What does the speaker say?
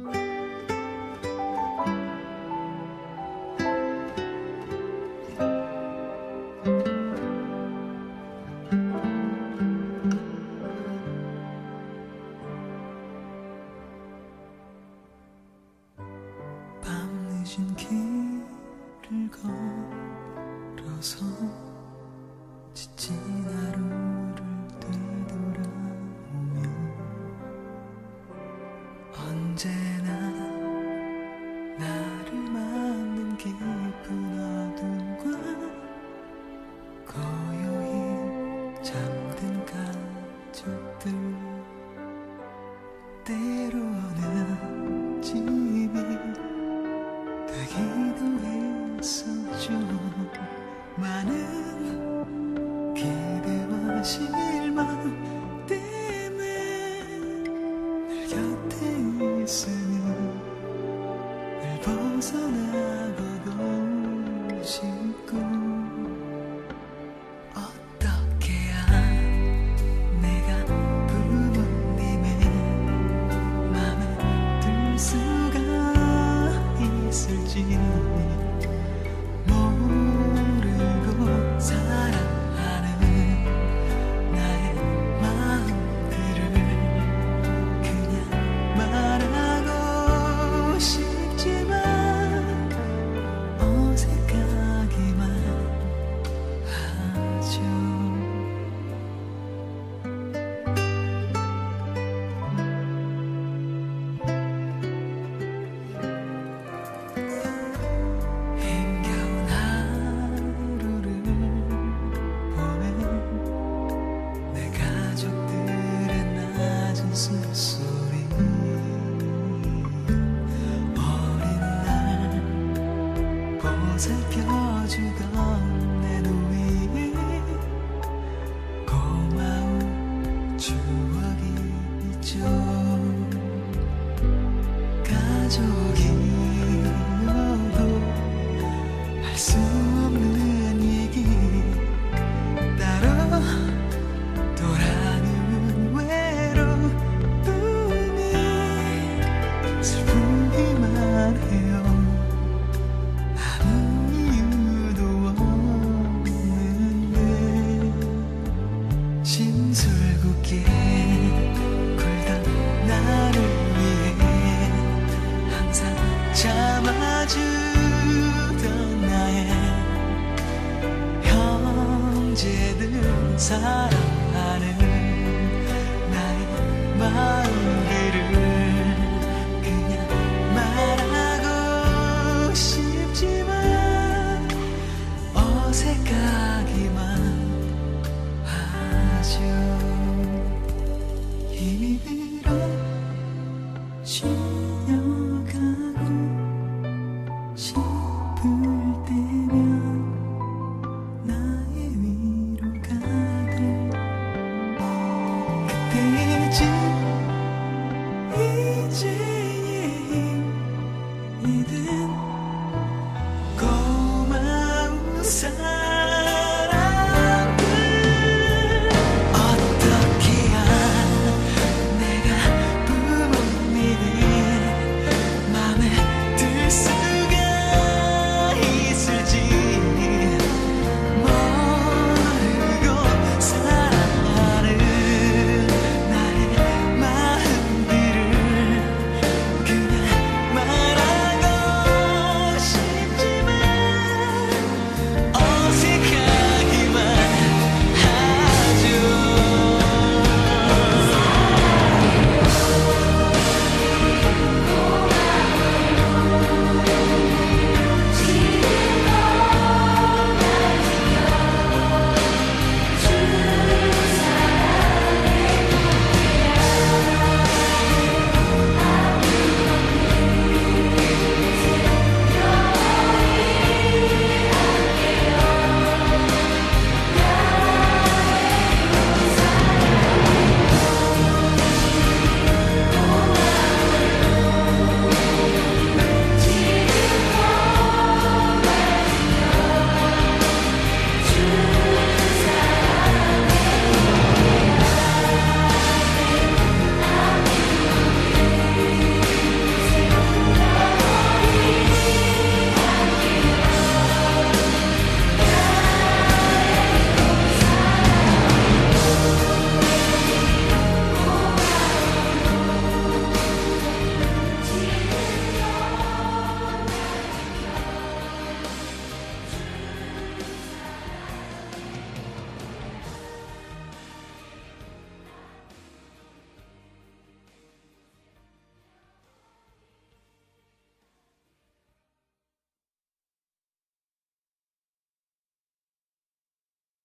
밤 늦은 길을 걸어서 잠든 가족들 때로는 집이 되기도 했었죠 많은 기대와 실망 때문에 곁에 있으니 벗어나고도 싶고. so 진술국에 굴던 나를 위해 항상 참아주던 나의 형제들 사랑하는 나의 마음